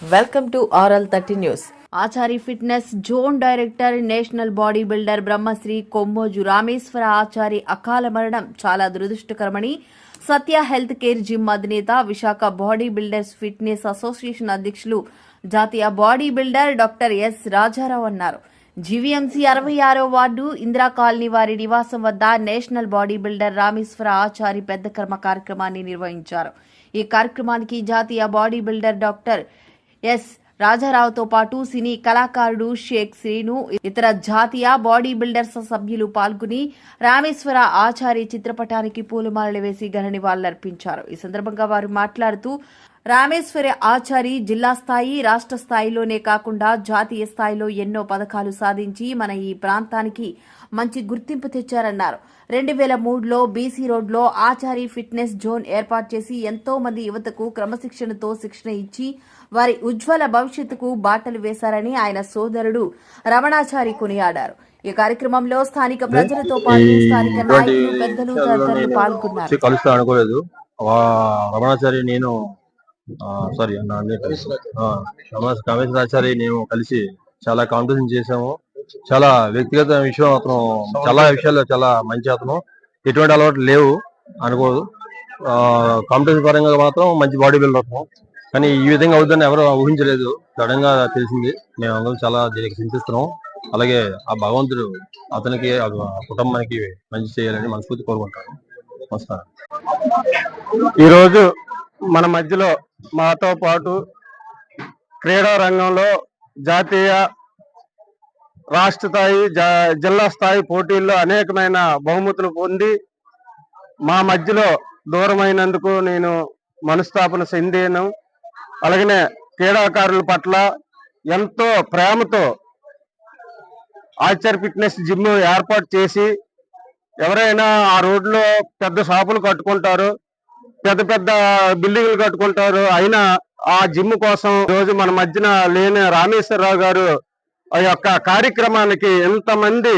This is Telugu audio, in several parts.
Welcome to RL thirty news Achari fitness zone director national body builder Brahmasri Kommoju Rameswara Achari అకాల మరణం చాలా దురదృష్టకరమని సత్య హెల్త్ కేర్ జిమ్ అధినేత Visakha body builders fitness association అధ్యక్షులు జాతీయ body builder doctor S Rajarao అన్నారు జీవీఎంసీ అరవై ఆరో వార్డు ఇందిరా కాలనీ వారి నివాసం వద్ద national body builder Rameswara Achari పెద్ద కర్మ కార్యక్రమాన్ని నిర్వహించారు ఈ కార్యక్రమానికి జాతీయ బాడీ బిల్డర్ డాక్టర్ ఎస్. రాజారావుతో పాటు సినీ కళాకారుడు షేక్ శ్రీను ఇతర జాతీయ బాడీ బిల్డర్స్ సభ్యులు పాల్గొని రామేశ్వర ఆచారి చిత్రపటానికి పూలమాలలు వేసి ఘన నివాళులర్పించారు. ఈ సందర్భంగా వారు మాట్లాడుతూ రామేశ్వరి ఆచారి జిల్లా స్థాయి రాష్ట్ర స్థాయిలోనే కాకుండా జాతీయ స్థాయిలో ఎన్నో పథకాలు సాధించి మన ఈ ప్రాంతానికి మంచి గుర్తింపు తెచ్చారన్నారు. రెండు వేల మూడులో బీసీ రోడ్లో ఆచారి ఫిట్నెస్ జోన్ ఏర్పాటు చేసి ఎంతో మంది యువతకు క్రమశిక్షణతో శిక్షణ ఇచ్చి వారి ఉజ్వల భవిష్యత్తుకు బాటలు వేశారని ఆయన సోదరుడు రమణాచారి కొనియాడారు. ఈ కార్యక్రమంలో స్థానిక ప్రజలతో పాటు స్థానిక నాయకులు పెద్దలు తదితరులు పాల్గొన్నారు. వచ్చి కలుస్తా అనుకోలేదు వా- రమణాచారి నేను సారీ రమేశ్వరాచారి నేను కలిసి చాలా కాంపిటీషన్ చేసాము చాలా వ్యక్తిగత విషయం అతను చాలా విషయాల్లో చాలా మంచి అతను. ఎటువంటి అలవాట్లు లేవు అనుకోదు. కాంపిటీషన్ పరంగా మాత్రం మంచి బాడీ బిల్డర్ అతను. కానీ ఈ విధంగా అవుతుందని ఎవరు ఊహించలేదు. సడన్గా తెలిసింది. మేము అందరం చాలా దీనికి చింతిస్తున్నాం. అలాగే ఆ భగవంతుడు అతనికి ఆ కుటుంబానికి మంచి చేయాలని మనస్ఫూర్తి కోరుకుంటాను. నమస్కారం. ఈరోజు మన మధ్యలో మాతో పాటు క్రీడా రంగంలో జాతీయ రాష్ట్ర స్థాయి జా- జిల్లా స్థాయి పోటీల్లో అనేకమైన బహుమతులు పొంది మా మధ్యలో దూరమైనందుకు నేను మనస్తాపన చెందాను. అలాగనే క్రీడాకారుల పట్ల ఎంతో ప్రేమతో ఆచార్ ఫిట్నెస్ జిమ్ ఏర్పాటు చేసి ఎవరైనా ఆ రోడ్లో పెద్ద షాపులు కట్టుకుంటారు పెద్ద పెద్ద బిల్డింగ్లు కట్టుకుంటారు అయినా ఆ జిమ్ కోసం రోజు మన మధ్యన లేని రామేశ్వరరావు గారు ఆ యొక్క కార్యక్రమానికి ఎంతమంది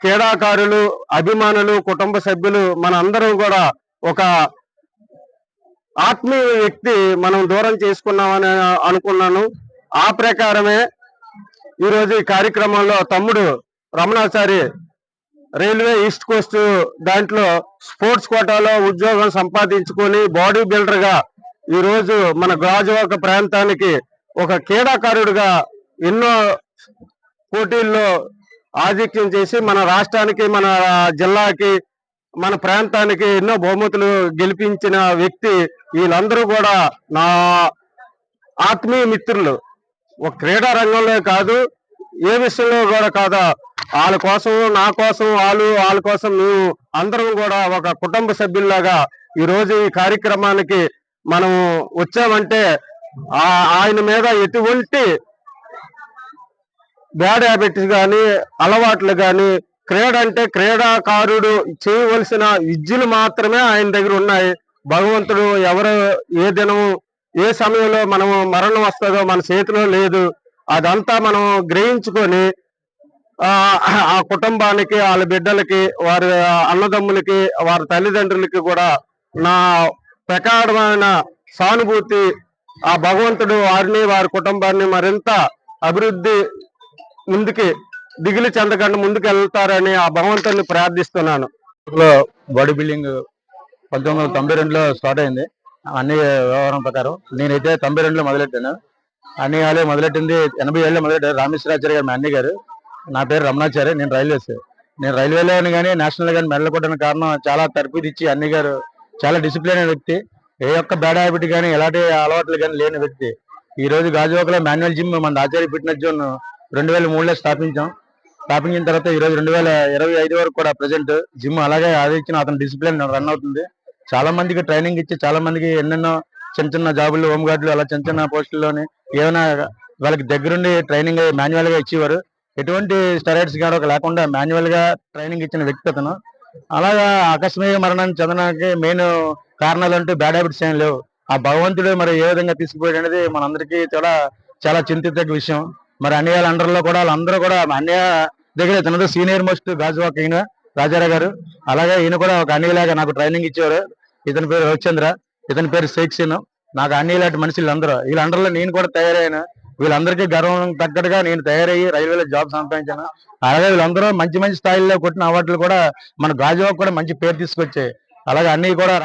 క్రీడాకారులు అభిమానులు కుటుంబ సభ్యులు మన అందరం కూడా ఒక ఆత్మీయ వ్యక్తి మనం దూరం చేసుకున్నామని అనుకున్నాను. ఆ ప్రకారమే ఈరోజు ఈ కార్యక్రమంలో తమ్ముడు రమణాచారి రైల్వే ఈస్ట్ కోస్ట్ దాంట్లో స్పోర్ట్స్ కోటాలో ఉద్యోగం సంపాదించుకొని బాడీ బిల్డర్గా ఈరోజు మన గాజువాక ప్రాంతానికి ఒక క్రీడాకారుడిగా ఎన్నో పోటీల్లో ఆధిక్యం చేసి మన రాష్ట్రానికి మన జిల్లాకి మన ప్రాంతానికి ఎన్నో బహుమతులు గెలిపించిన వ్యక్తి వీళ్ళందరూ కూడా నా ఆత్మీయ మిత్రులు. ఒక క్రీడా రంగంలో కాదు ఏ విషయంలో కూడా కాదా వాళ్ళ కోసం నా కోసం వాళ్ళు వాళ్ళ కోసం మేము అందరం కూడా ఒక కుటుంబ సభ్యుల్లాగా ఈరోజు ఈ కార్యక్రమానికి మనం వచ్చామంటే ఆ- ఆయన మీద ఎటువంటి బ్యాడ్ హ్యాబిట్స్ కానీ అలవాట్లు కానీ క్రీడ అంటే క్రీడాకారుడు చేయవలసిన విద్యలు మాత్రమే ఆయన దగ్గర ఉన్నాయి. భగవంతుడు ఎవరు ఏ దినం ఏ సమయంలో మనం మరణం వస్తుందో మన చేతిలో లేదు. అదంతా మనం గ్రహించుకొని ఆ ఆ కుటుంబానికి వాళ్ళ బిడ్డలకి వారి అన్నదమ్ములకి వారి తల్లిదండ్రులకి కూడా నా ప్రకారమైన సానుభూతి ఆ భగవంతుడు వారిని వారి కుటుంబాన్ని మరింత అభివృద్ధి ముందుకి దిగులు చెందకుండా ముందుకు వెళ్తారని ఆ భగవంతుని ప్రార్థిస్తున్నాను. బాడీ బిల్డింగ్ పంతొమ్మిది వందల తొంభై రెండులో స్టార్ట్ అయింది. అన్ని వ్యవహారం ప్రకారం. నేనైతే తొంభై రెండులో మొదలెట్టాను. అన్ని ఆలయం మొదలెట్టింది ఎనభై ఏళ్ళలో మొదలెట్టారు. రామేశ్వరాచార్య గారు మా అన్ని గారు. నా పేరు రమణాచార్య. నేను రైల్వేస్. నేను రైల్వేలో కానీ నేషనల్ కానీ మెడల్ కొట్టడానికి కారణం చాలా తర్ఫీదు ఇచ్చి అన్ని గారు చాలా డిసిప్లిన్ అయిన వ్యక్తి. ఏ ఒక్క బ్యాడ్ హ్యాబిట్ కానీ ఎలాంటి అలవాట్లు కానీ లేని వ్యక్తి. ఈ రోజు గాజువాకలో మాన్యువల్ జిమ్ మన ఆచార్య ఫిట్నెస్ జోన్ రెండు వేల మూడులో స్థాపించాం. స్థాపించిన తర్వాత ఈ రోజు రెండు వేల ఇరవై ఐదు వరకు కూడా ప్రజెంట్ జిమ్ అలాగే అది అతని డిసిప్లిన్ రన్ అవుతుంది. చాలా మందికి ట్రైనింగ్ ఇచ్చి చాలా మందికి ఎన్నెన్నో చిన్న చిన్న జాబులు హోమ్ గార్డులు అలా చిన్న చిన్న పోస్టుల్లోని ఏమైనా వాళ్ళకి దగ్గరుండి ట్రైనింగ్ మాన్యువల్గా ఇచ్చేవారు. ఎటువంటి స్టెరాయిడ్స్ కానీ లేకుండా మాన్యువల్గా ట్రైనింగ్ ఇచ్చిన వ్యక్తి అతను. అలాగా ఆకస్మిక మరణాన్ని చెందడానికి మెయిన్ కారణాలు అంటే బ్యాడ్ హ్యాబిట్స్ ఏం లేవు. ఆ భగవంతుడు మరి ఏ విధంగా తీసుకుపోయాడు అనేది మనందరికీ చాలా చాలా చింతిత విషయం. మరి అన్నయ్య అండర్లో కూడా వాళ్ళందరూ కూడా అన్నయ్య దగ్గర ఇతను సీనియర్ మోస్ట్ గాజువాక్ ఈయన రాజారా గారు. అలాగే ఈయన కూడా ఒక అన్నయ్యలాగా నాకు ట్రైనింగ్ ఇచ్చేవారు. ఇతని పేరు రవిచంద్ర ఇతని పేరు షేక్ నాకు అన్ని ఇలాంటి మనుషులు అందరూ. వీళ్ళందరిలో నేను కూడా తయారైన. వీళ్ళందరికీ గర్వం తగ్గట్టుగా నేను తయారయ్యి రైల్వేలో జాబ్ సంపాదించాను. అలాగే వీళ్ళందరూ మంచి మంచి స్థాయిలో కొట్టిన అవార్డులు కూడా మన గాజువాకు కూడా మంచి పేరు తీసుకొచ్చాయి. అలాగే అన్ని కూడా